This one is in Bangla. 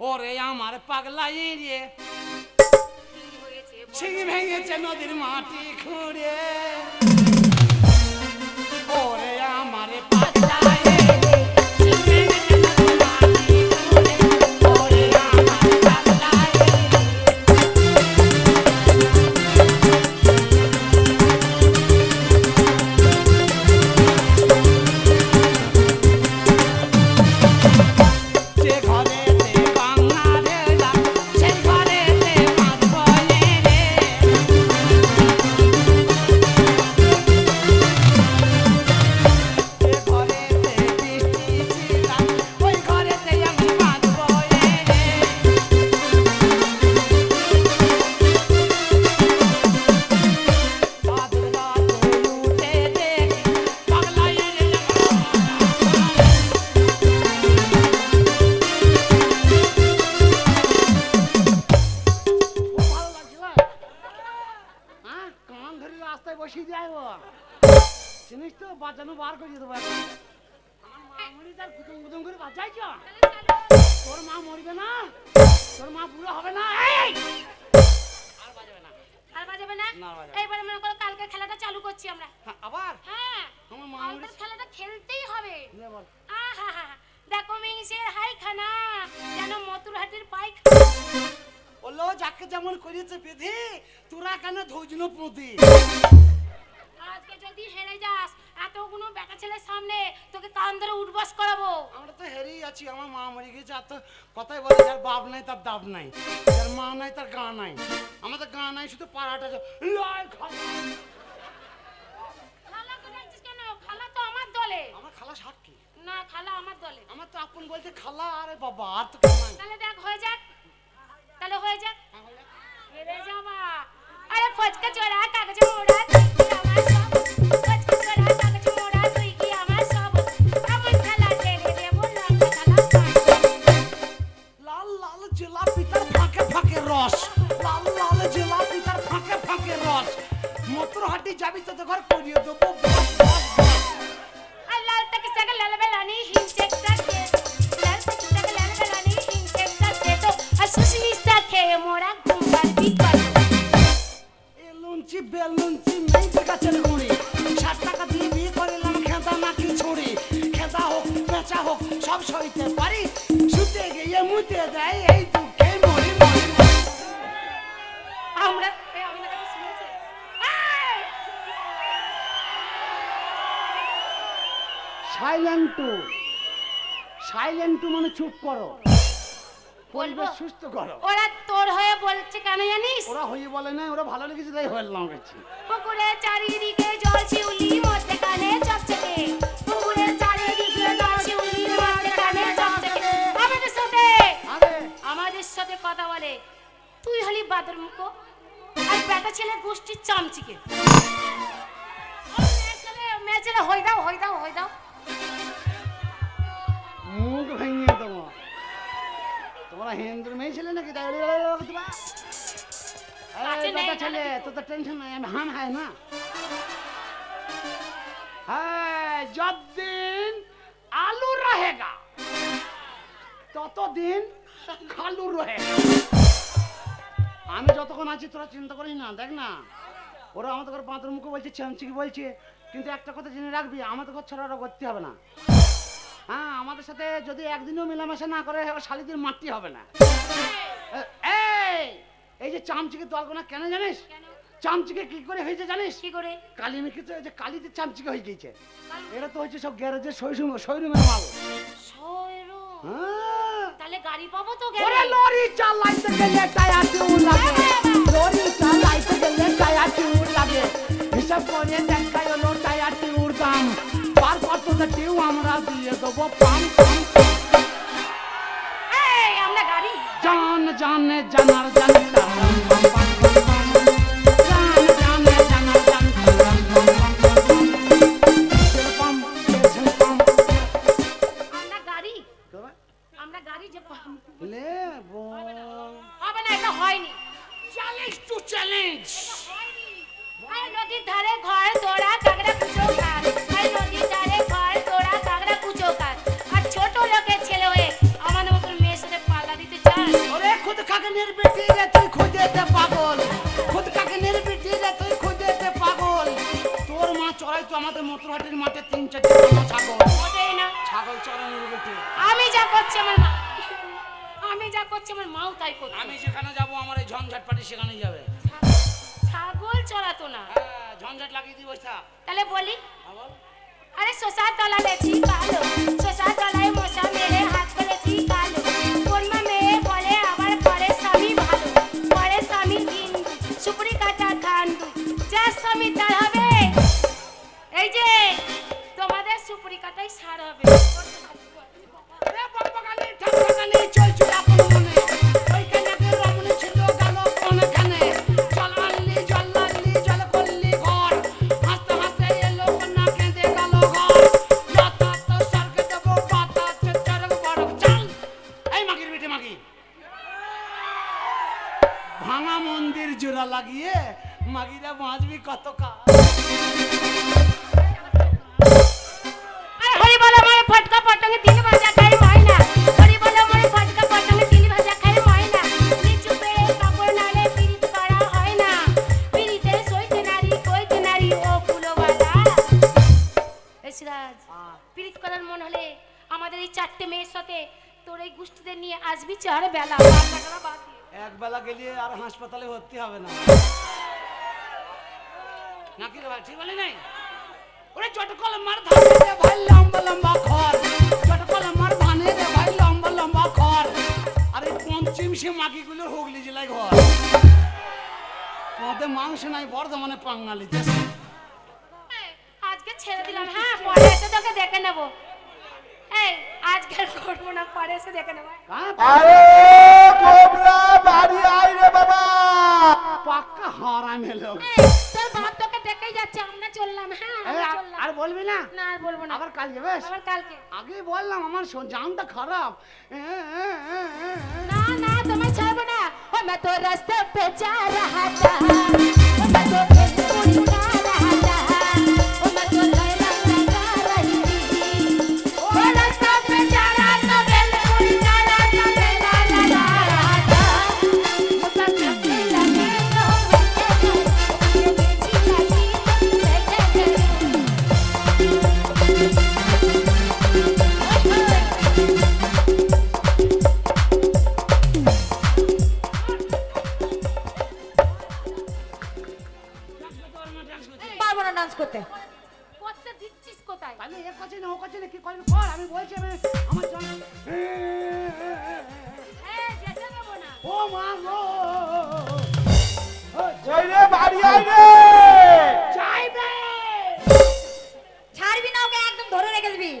ওরে আমার পাগলাই রে? ছিঁড়ি ভেঙেছে নদীর মাটি খুঁড়ে রাস্তায় বসিয়ে যায় ও জিনিস তো বাঁচানো বার করে দেবো। আমার মা মরি তার করে মা মরবে না? তোর মা বুড়ো হবে না? এই! আর বাজাবে না। আর বাজাবে না। এইবারে মনে করো কালকে খেলাটা চালু করছি আমরা। হ্যাঁ, আবার? হ্যাঁ। আমার মা খেলাটা খেলতেই হবে। নে বল। দেখো মিংসের হাই খানা যেন মতুরহাটির পাইক বলল যাকে যেমন করিয়েছে বিধি তোরা কেন ধৈর্য প্রতি আজকে যদি হেরে যাস এতগুলো বেটা ছেলের সামনে তোকে কান ধরে উঠবাস করাবো। আমরা তো হেরেই আছি আমার মা মরে গেছে আর তো কথাই বলে যার বাপ নাই তার দাব নাই যার মা নাই তার গা নাই। আমাদের গা নাই শুধু পাড়াটা লয় খালা। খালা তো ডাকছিস কেন? খালা তো আমার দলে। আমার খালা সাক্ষী। না খালা আমার দলে। আমার তো আপন বলতে খালা আরে বাবা আর তো তাহলে দেখ হয়ে যাক। তাহলে হয়ে যাক হেরে যাবা। আরে ফচকা চোরা কাগজ মোড়া আমার সব? ফচকা চোরা কাগজ মোড়া তুই কি আমার সব? আমার খেলা ঠেলে দেবো লঙ্কা খেলা লাল লাল। জিলাপি তার ফাঁকে ফাঁকে রস। লাল লাল জিলাপি তার ফাঁকে ফাঁকে রস। মটরহাটি যাবি তো ঘর করিয়ে দেবো। আর লাল তাকে সাকে লাল বেলানি হিংসে সাকে লাল তাকে সাকে লাল বেলানি হিংসে সাকে তো। আর সুশি মোড়া ঘুমার বিকল। লুঞ্চি বেলুঞ্চি মেয়ে গাছের গুঁড়ি ষাট টাকা দিয়ে বিয়ে করিলাম খেদা নাকি ছুরি খেদা হোক পেঁচা হোক সব সইতে পারি। শুতে গিয়ে মুতে দেয় এই দুঃখে মরি মরি মরি। আমরা সাইলেন্ট টু সাইলেন্ট। টু মানে চুপ করো। পরিবেশ সুস্থ করো। ওরা তোর হয়ে বলছে কেন জানিস? ওরা হয়ে বলে না ওরা ভালো লেগেছে তাই হলাম গেছি পুকুরে চারিদিকে জল শিউলি মধ্যে কানে চকচকে। পুকুরে চারিদিকে জল শিউলি মধ্যে কানে চকচকে। আমাদের সাথে আমাদের সাথে কথা বলে। তুই হলি বাদর মুখ। আর বেটা ছেলে গোষ্ঠীর চামচিকে। মেয়ে ছেলে হই দাও হই দাও হই দাও। মুখ ভেঙে দেবো। তোমরা হিন্দুর মেয়ে ছেলে নাকি? তাই তোমরা কাছে নেই, বেটা ছেলে তো তো টেনশন নাই আমি হাম হায় না হ্যাঁ যতদিন আলু রহেগা ততদিন খালু রহে আমি যতক্ষণ আছি তোরা চিন্তা করিস না দেখ না ওরা আমাদের ঘর বাঁদর মুখে বলছে চামচিকি বলছে কিন্তু একটা কথা জেনে রাখবি আমাদের ঘর ছাড়া ওরা করতে হবে না হ্যাঁ আমাদের সাথে যদি একদিনও মেলামেশা না করে শালিদের মারতে হবে না এই যে চামচিকে দলগোনা কেন জানিস? চামচিকে কি করে হয়েছে জানিস? কি করে? কালি মেখেছে ওই যে কালিতে চামচিকে হয়ে গিয়েছে। এটা তো হচ্ছে সব গ্যারেজের শোরুম শোরুমের মাল। হ্যাঁ। তাহলে গাড়ি পাবো তো ওরে লরি চালাইতে গেলে টায়ার টিউব লাগে। লরি চালাইতে গেলে টায়ার টিউব লাগে। হিসাব করে দেখাই হলো টায়ার টিউব দাম। পার কত টিউব আমরা দিয়ে দেবো পাম পাম। আমরা গাড়ি যে লে বো হবে না। এটা হয়নি। চ্যালেঞ্জ টু চ্যালেঞ্জ হয়নি। নদীর ধারে ঘর তোরা কাগড়া কুচো কার আর নদীর ধারে ঘর তোরা কাগড়া কুচো কার আর ছোট লোকের ছেলে হয়ে আমাদের মতো মেয়ের সাথে পাল্লা দিতে চাস? কাকনের বেটি রে তুই খুঁজেতে পাগল। খুদ কাকনের বেটি রে তুই খুঁজেতে পাগল। তোর মা চড়াই তো আমাদের মতুরহাটির মাঠে তিন চারটে ছাগল। ওটাই না। ছাগল চড়ানোর বেটি। আমি যা করছি আমার মা। আমি যা করছি আমার মাও তাই করছে। আমি যেখানে যাব আমার এই ঝঞ্ঝাট পাটি সেখানেই যাবে। ছাগল চড়াতো না। হ্যাঁ ঝঞ্ঝাট লাগিয়ে দিই বসা তাহলে বলি। আরে শশা তলা দেখছি ভালো। শশা তলায় মশা মেরে ভাঙা মন্দির জোড়া লাগিয়ে মাগিরা বাঁচবি কত কাল আরে হরি বলো মরে ফটকা পটঙ্গে তিন ভাজা খাই ময়না। হরি বলো ফটকা খাই পেয়ে কাপড় নালে পিরিত করা হয় না। পিরিতে সইতে নারী কইতে নারী ও ফুলওয়ালা। এই সিরাজ পিরিত করার মন হলে আমাদের এই চারটে মেয়ের সাথে তোর এই গোষ্ঠীদের নিয়ে আসবি চার বেলা। বাদ বাদ দিয়ে। এক বেলা গেলে আর হাসপাতালে ভর্তি হবে না। নাকি রে ভাই ঠিক বলি নাই ওরে চটকল মার ধানে রে ভাই লম্বা লম্বা খর চটকল মার ধানে রে ভাই লম্বা লম্বা খর আরে পঞ্চম সে মাগিগুলোর হুগলি জেলায় ঘর? তোমাদের মাংস নাই বর্ধমানে পাঙ্গালি আজকে ছেড়ে দিলাম হ্যাঁ? পরে এসে তোকে দেখে নেব। এই আজকে আর করবো না পরে এসে দেখে নেবো হ্যাঁ, আরে কোবরা বাড়ি আই রে বাবা পাক্কা হারাম এলো এই, তোর বাপ তোকে দেখেই যাচ্ছে আমরা চললাম হ্যাঁ এই, আমরা আর- চললাম আর বলবি না না আর বলবো না আবার কাল যাবে আবার কালকে আগে বললাম আমার শো- জানটা খারাপ এ, এ, এ, এ, এ। ना ना तुम्हें छोड़ो ना ओ मैं तो रास्ते पे जा रहा था ओ मैं तो কোথায়? আমি এ করছে না ও করছে না কি করবি কর আমি বলছি আমি আমার জন যেতে দেবো না। ও মা গো জয় রে বাড়ি আই রে। চাইবে ছাড়বি না ওকে একদম ধরে রেখে দিবি।